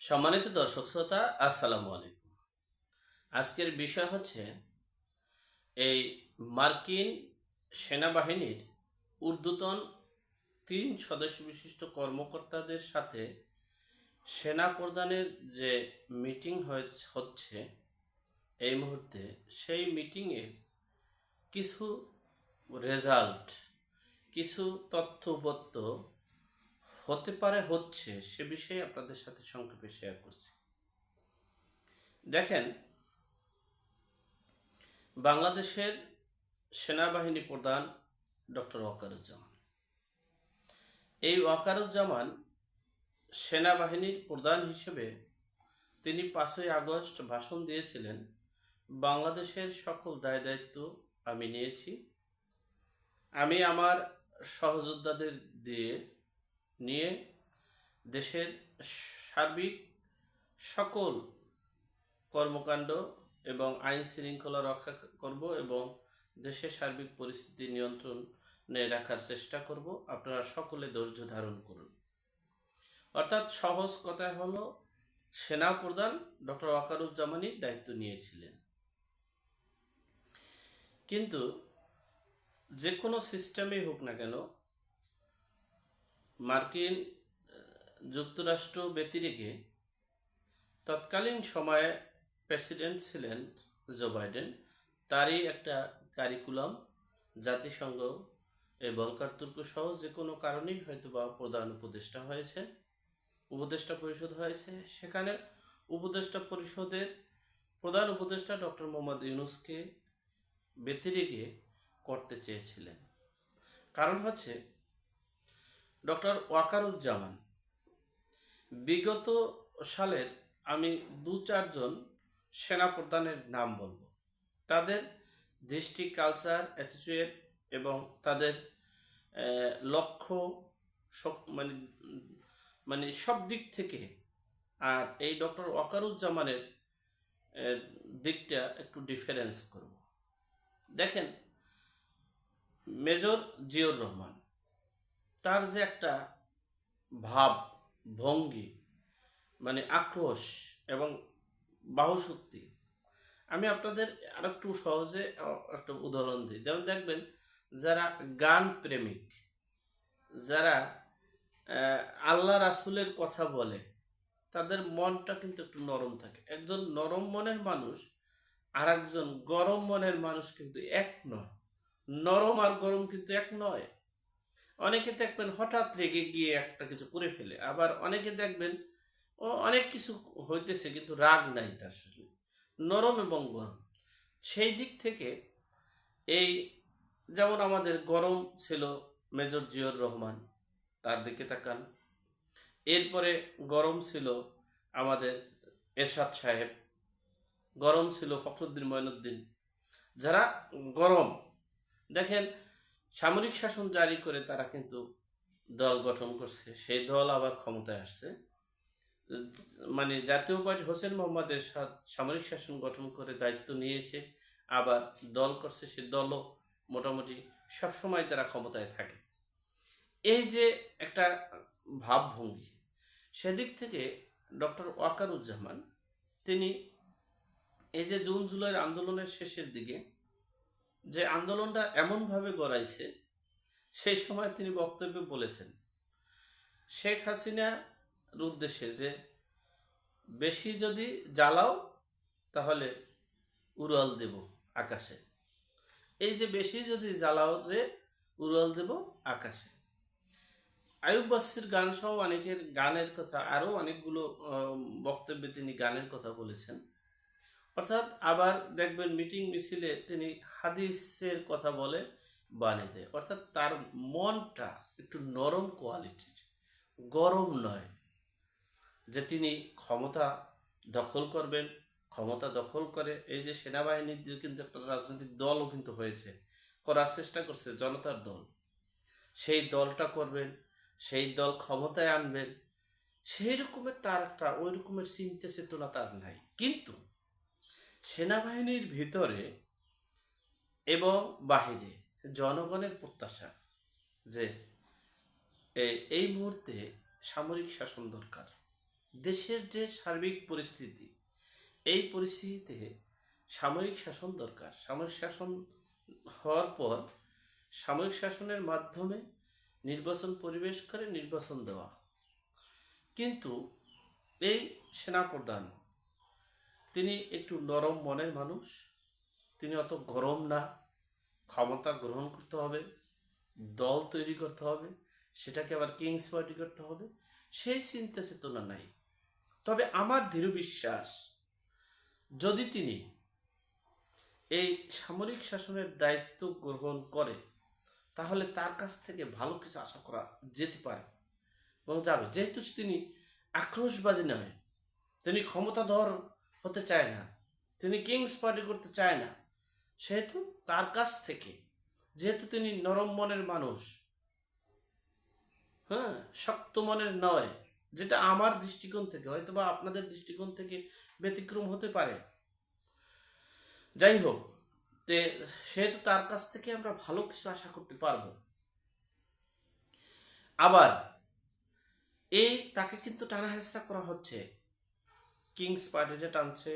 সম্মানিত দর্শক শ্রোতা, আসসালামু আলাইকুম। আজকের বিষয় হচ্ছে এই মার্কিন সেনাবাহিনীর ঊর্ধ্বতন তিন সদস্য বিশিষ্ট কর্মকর্তাদের সাথে সেনা প্রধানের যে মিটিং হচ্ছে এই মুহূর্তে সেই মিটিংয়ের কিছু রেজাল্ট, কিছু তথ্যবত্ত হতে পারে, হচ্ছে, সে বিষয়ে আপনাদের সাথে সংক্ষেপে শেয়ার করছি। দেখেন, বাংলাদেশের সেনাবাহিনী প্রধান ডক্টর ওয়াকারুজ্জামান। এই ওয়াকারুজ্জামান সেনাবাহিনীর প্রধান হিসেবে তিনি পাঁচই আগস্ট ভাষণ দিয়েছিলেন, বাংলাদেশের সকল দায় দায়িত্ব আমি নিয়েছি। আমি আমার সহযোদ্ধাদের দিয়ে নিয়ে দেশের সার্বিক সকল কর্মকাণ্ড এবং আইন শৃঙ্খলা রক্ষা করব এবং দেশের সার্বিক পরিস্থিতি নিয়ন্ত্রণে রাখার চেষ্টা করব। আপনারা সকলে ধৈর্য ধারণ করুন। অর্থাৎ সহজ কথা হলো, সেনা প্রধান ডক্টর ওয়াকারুজ্জামানই দায়িত্ব নিয়েছিলেন। কিন্তু যে কোনো সিস্টেমেই হোক না কেন মার্কিন যুক্তরাষ্ট্র ব্যতিরেকে তৎকালীন সময়ে প্রেসিডেন্ট ছিলেন জো বাইডেন। তারই একটা কারিকুলাম, জাতিসংঘ এই বলকার সহ যে কোনো কারণেই হয়তো বা প্রধান উপদেষ্টা হয়েছে, উপদেষ্টা পরিষদ হয়েছে। সেখানে উপদেষ্টা পরিষদের প্রধান উপদেষ্টা ডক্টর মোহাম্মদ ইউনুসকে ব্যতিরেকে করতে চেয়েছিলেন। কারণ হচ্ছে ডক্টর ওয়াকারুজ্জামান। বিগত সালের আমি দু চারজন সেনাপ্রধানের নাম বলব। তাদের দৃষ্টি, কালচার অ্যাটিচিউড এবং তাদের লক্ষ্য মানে মানে সব দিক থেকে আর এই ডক্টর ওয়াকারুজ্জামানের দিকটা একটু ডিফারেন্স করব। দেখেন, মেজর জিয়র রহমান তার যে একটা ভাব, ভঙ্গি মানে আক্রোশ এবং বাহুশক্তি, আমি আপনাদের আর একটু সহজে একটা উদাহরণ দিই। যেমন দেখবেন, যারা গান প্রেমিক, যারা আল্লাহ রাসুলের কথা বলে, তাদের মনটা কিন্তু একটু নরম থাকে। একজন নরম মনের মানুষ আর একজন গরম মনের মানুষ কিন্তু এক নয়। নরম আর গরম কিন্তু এক নয়। অনেকে দেখবেন হঠাৎ রেগে গিয়ে একটা কিছু করে ফেলে, আবার অনেকে দেখবেন, ও অনেক কিছু হইতেছে কিন্তু রাগ নাই তার শরীরে, নরম এবং গরম। সেই দিক থেকে এই যেমন আমাদের গরম ছিল মেজর জিয়র রহমান, তার দিকে তাকান। এরপরে গরম ছিল আমাদের এরশাদ সাহেব, গরম ছিল ফখরুদ্দিন ময়নুদ্দিন যারা গরম, দেখেন সামরিক শাসন জারি করে তারা কিন্তু দল গঠন করছে। সেই দল আবার ক্ষমতায় আসছে। মানে জাতীয় পার্টি হোসেন মোহাম্মদ এরশাদ সামরিক শাসন গঠন করে দায়িত্ব নিয়েছে, আবার দল করছে সে দলও মোটামুটি সবসময় তারা ক্ষমতায় থাকে। এই যে একটা ভাবভঙ্গি, সেদিক থেকে ডক্টর ওয়াকারুজ্জামান, তিনি এই যে জুন জুলাইয়ের আন্দোলনের শেষের দিকে যে আন্দোলনটা এমনভাবে গড়াইছে, সেই সময় তিনি বক্তব্যে বলেছেন। শেখ হাসিনার উদ্দেশ্যে যে বেশি যদি জ্বালাও, তাহলে উড়াল দেব আকাশে। এই যে বেশি যদি জ্বালাও যে উড়াল দেব আকাশে। আয়ুব বাসির গান সহ অনেকের গানের কথা, আরও অনেকগুলো বক্তব্যে তিনি গানের কথা বলেছেন। অর্থাৎ আবার দেখবেন মিটিং মিছিলে তিনি হাদিসের কথা বলে বানিয়ে দেয় অর্থাৎ তার মনটা একটু নরম কোয়ালিটির, গরম নয়। যে তিনি ক্ষমতা দখল করবেন, ক্ষমতা দখল করে এই যে সেনাবাহিনীর কিন্তু একটা রাজনৈতিক দলও কিন্তু হয়েছে, করার চেষ্টা করছে জনতার দল। সেই দলটা করবেন, সেই দল ক্ষমতায় আনবেন সেই রকমের তার একটা ওই রকমের চিন্তা চেতনা তার নাই। কিন্তু সেনাবাহিনীর ভিতরে এবং বাহিরে জনগণের প্রত্যাশা যে এই মুহূর্তে সামরিক শাসন দরকার। দেশের যে সার্বিক পরিস্থিতি, এই পরিস্থিতিতে সামরিক শাসন দরকার। সামরিক শাসন হওয়ার পর সামরিক শাসনের মাধ্যমে নির্বাচন পরিবেশ করে নির্বাচন দেওয়া। কিন্তু এই সেনাপ্রধান তিনি একটু নরম মনের মানুষ। তিনি অত গরম না। ক্ষমতা গ্রহণ করতে হবে। দল তৈরি করতে হবে। সেটাকে আবার কিংস পার্টি করতে হবে। সেই চিন্তা চেতনা নাই। তবে আমার দৃঢ় বিশ্বাস, যদি তিনি এই সামরিক শাসনের দায়িত্ব গ্রহণ করে, তাহলে তার কাছ থেকে ভালো কিছু আশা করা যেতে পারে এবং যাবে। যেহেতু তিনি আক্রোশবাজি নয়, তিনি ক্ষমতাধর হতে চায় না। তিনি কিংস পার্টি করতে চায় না। সেহেতু তার কাছ থেকে, যেহেতু তিনি নরম মনের মানুষ হ্যাঁ শক্ত মনের নয়, যেটা আমার দৃষ্টিকোণ থেকে হয়তো বা আপনাদের দৃষ্টিকোণ থেকে ব্যতিক্রম হতে পারে। যাই হোক, তে, সেহেতু তার কাছ থেকে আমরা ভালো কিছু আশা করতে পারব। আবার এই তাকে কিন্তু টানা হেঁচড়া করা হচ্ছে। কিংস পার্টিতে টানছে,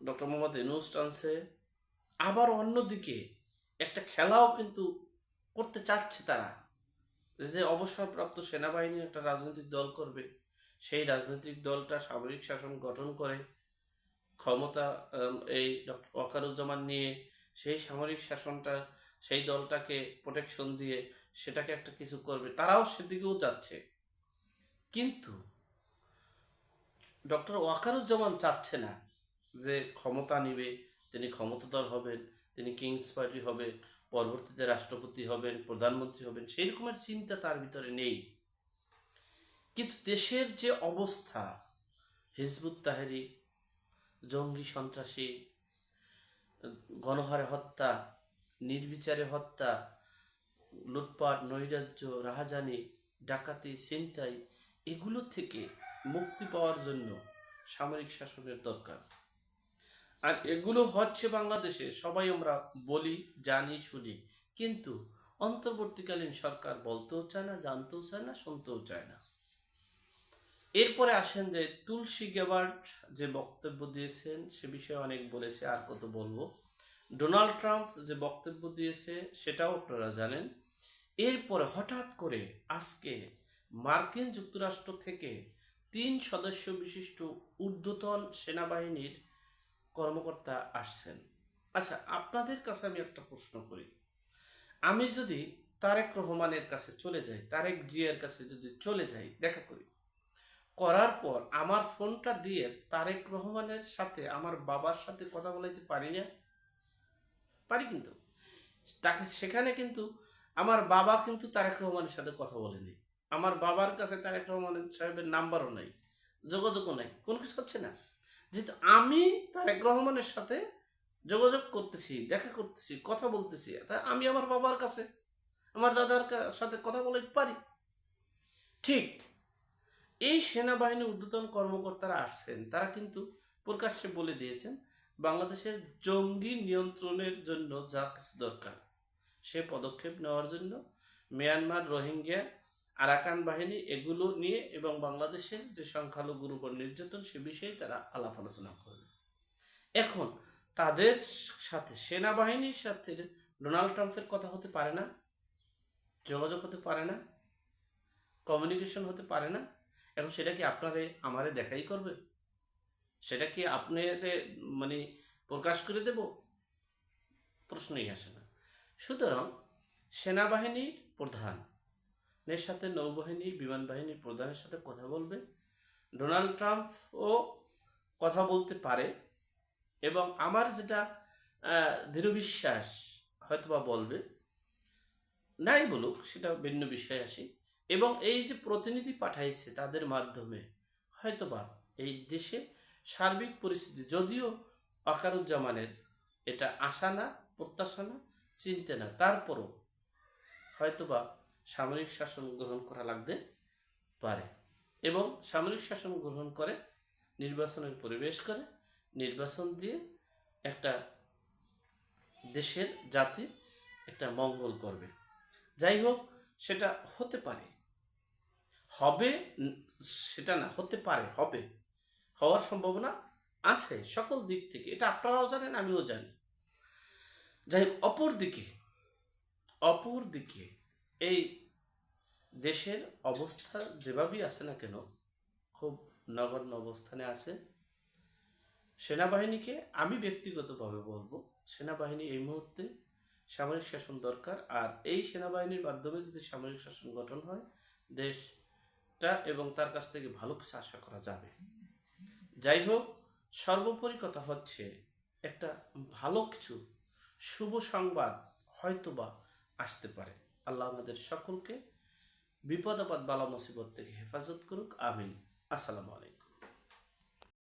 ডক্টর মোহাম্মদ ইনুস টানছে, আবার অন্যদিকে একটা খেলাও কিন্তু করতে চাচ্ছে তারা, যে অবসরপ্রাপ্ত সেনাবাহিনী একটা রাজনৈতিক দল করবে, সেই রাজনৈতিক দলটা সামরিক শাসন গঠন করে, ক্ষমতা এই ডক্টর ওয়াকারুজ্জামান নিয়ে সেই সামরিক শাসনটা, সেই দলটাকে প্রোটেকশন দিয়ে সেটাকে একটা কিছু করবে, তারাও সেদিকেও যাচ্ছে। কিন্তু ডক্টর ওয়াকারুজ্জামান চাচ্ছে না যে ক্ষমতা নিবে, তিনি ক্ষমতাধর হবেন, তিনি কিংস পার্টি হবে পরবর্তীতে রাষ্ট্রপতি হবেন, প্রধানমন্ত্রী হবেন সেই রকমের চিন্তা তার ভিতরে নেই। কিন্তু দেশের যে অবস্থা, হিজবুত তাহেরি, জঙ্গি সন্ত্রাসী, গণহারে হত্যা, নির্বিচারে হত্যা, লুটপাট, নৈরাজ্য, রাহাজানি, ডাকাতি, ছিনতাই, এগুলো থেকে মুক্তি পাওয়ার জন্য সামরিক শাসনের দরকার। আর এগুলো হচ্ছে বাংলাদেশে, সবাই আমরা বলি, জানি, শুনি। কিন্তু অন্তর্বর্তীকালীন সরকার বলতেও চায় না, জানতেও চায় না, শুনতেও চায় না। এরপরে আসেন যে তুলসী গেবার্ট যে বক্তব্য দিয়েছেন, সে বিষয়ে অনেক বলেছে, আর কত বলব। ডোনাল্ড ট্রাম্প যে বক্তব্য দিয়েছে, সেটাও আপনারা জানেন। এরপরে হঠাৎ করে আজকে মার্কিন যুক্তরাষ্ট্র থেকে তিন সদস্য বিশিষ্ট ঊর্ধ্বতন সেনাবাহিনীর কর্মকর্তা আসছেন। আচ্ছা আপনাদের কাছে আমি একটা প্রশ্ন করি। আমি যদি তারেক রহমানের কাছে চলে যাই, তারেক জিয়ার কাছে যদি চলে যাই, দেখা করি। করার পর আমার ফোনটা দিয়ে তারেক রহমানের সাথে আমার বাবার সাথে কথা বলাইতে পারি না? পারি কিন্তু। তাকে, সেখানে কিন্তু আমার বাবা কিন্তু তারেক রহমানের সাথে কথা বলেনি। আমার বাবার কাছে তারেক রহমান সাহেবের নাম্বারও নাই, যোগাযোগও নাই, কোনো কিছু হচ্ছে না। যেহেতু আমি তারেক রহমানের সাথে যোগাযোগ করতেছি, দেখা করতেছি, কথা বলতেছি, তা আমি আমার বাবার কাছে, আমার দাদার সাথে কথা বলে পারি। ঠিক, এই সেনাবাহিনী ঊর্ধ্বতন কর্মকর্তারা আসছেন, তারা কিন্তু প্রকাশ্যে বলে দিয়েছেন, বাংলাদেশের জঙ্গি নিয়ন্ত্রণের জন্য যা কিছু দরকার, সে পদক্ষেপ নেওয়ার জন্য মিয়ানমার রোহিঙ্গা আরাকান বাহিনী এগুলো নিয়ে এবং বাংলাদেশের যে সংখ্যালঘুর উপর নির্যাতন, সে বিষয়ে তারা আলাপ আলোচনা করবে। এখন তাদের সাথে সেনাবাহিনীর সাথে ডোনাল্ড ট্রাম্পের কথা হতে পারে না, যোগাযোগ হতে পারে না, কমিউনিকেশন হতে পারে না। এখন সেটা কি আপনারে, আমারে দেখাই করবে? সেটা কি আপনারে মানে প্রকাশ করে দেব? প্রশ্নই আসে না। সুতরাং সেনাবাহিনীর প্রধান এর সাথে নৌবাহিনী বিমান বাহিনীর প্রধানের সাথে কথা বলবে। ডোনাল্ড ট্রাম্পও কথা বলতে পারে এবং আমার যেটা দৃঢ় বিশ্বাস হয়তোবা বলবে, নাই বলুক, সেটা ভিন্ন বিষয় আসি। এবং এই যে প্রতিনিধি পাঠাইছে তাদের মাধ্যমে, হয়তোবা এই দেশে সার্বিক পরিস্থিতি, যদিও আকারুজ্জামানের এটা আশা না, প্রত্যাশা না, চিনতে না, তারপরও হয়তোবা সামরিক শাসন গ্রহণ করা লাগতে পারে এবং সামরিক শাসন গ্রহণ করে নির্বাচনের পরিবেশ করে নির্বাচন দিয়ে একটা দেশের জাতির একটা মঙ্গল করবে। যাই হোক, সেটা হতে পারে। হবে, সেটা না, হতে পারে, হবে। হওয়ার সম্ভাবনা আছে সকল দিক থেকে। এটা আপনারাও জানেন, আমিও জানি। যাই হোক অপর দিকে অপর দিকে এই দেশের অবস্থা যেভাবেই আছে না কেন, খুব নগণ্য অবস্থানে আছে। সেনাবাহিনীকে আমি ব্যক্তিগতভাবে বলব, সেনাবাহিনী এই মুহূর্তে সামরিক শাসন দরকার। আর এই সেনাবাহিনীর মাধ্যমে যদি সামরিক শাসন গঠন হয়, দেশটা এবং তার কাছ থেকে ভালো কিছু আশা করা যাবে। যাই হোক, সর্বোপরি কথা হচ্ছে, একটা ভালো কিছু, শুভ সংবাদ হয়তোবা আসতে পারে। আল্লাহ আমাদের সকলকে বিপদ আপদ বালা মুসিবত থেকে হেফাজত করুক আমিন। আসসালামু আলাইকুম।